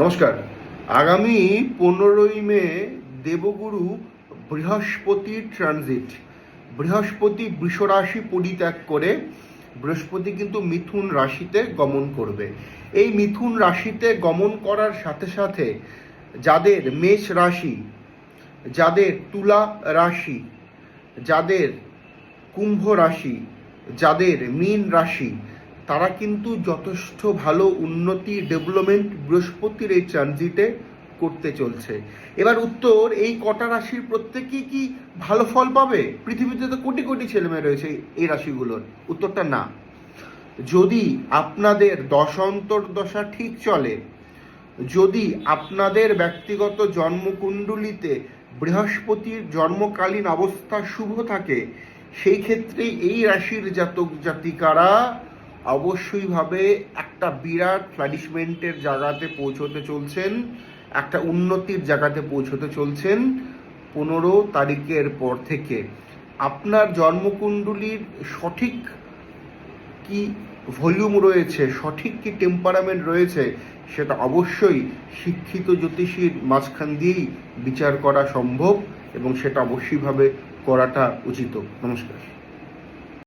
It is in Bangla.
নমস্কার। আগামী পনেরোই মে দেবগুরু বৃহস্পতির ট্রানজিট। বৃহস্পতি বৃষরাশি পরিত্যাগ করে বৃহস্পতি কিন্তু মিথুন রাশিতে গমন করবে। এই মিথুন রাশিতে গমন করার সাথে সাথে যাদের মেষ রাশি, যাদের তুলা রাশি, যাদের কুম্ভ রাশি, যাদের মীন রাশি তারা কিন্তু যথেষ্ট ভালো উন্নতি ডেভেলপমেন্ট বৃহস্পতির এই ট্রানজিটে করতে চলছে। এবার উত্তর, এই কটা রাশির প্রত্যেকেই কি ভালো ফল পাবে? পৃথিবীতে তো কোটি কোটি ছেলেমেয়ে রয়েছে এই রাশিগুলোর। উত্তরটা না। যদি আপনাদের দশা ঠিক চলে, যদি আপনাদের ব্যক্তিগত জন্মকুণ্ডলিতে বৃহস্পতির জন্মকালীন অবস্থা শুভ থাকে, সেই ক্ষেত্রে এই রাশির জাতক জাতিকারা অবশ্যইভাবে একটা বিরাট ফ্লারিশমেন্টের জায়গাতে পৌঁছতে চলছেন, একটা উন্নতির জায়গাতে পৌঁছতে চলছেন পনেরো তারিখের পর থেকে। আপনার জন্মকুণ্ডলীর সঠিক কি ভলিউম রয়েছে, সঠিক কি টেম্পারামেন্ট রয়েছে, সেটা অবশ্যই শিক্ষিত জ্যোতিষীর মাঝখান দিয়েই বিচার করা সম্ভব এবং সেটা অবশ্যইভাবে করাটা উচিত। নমস্কার।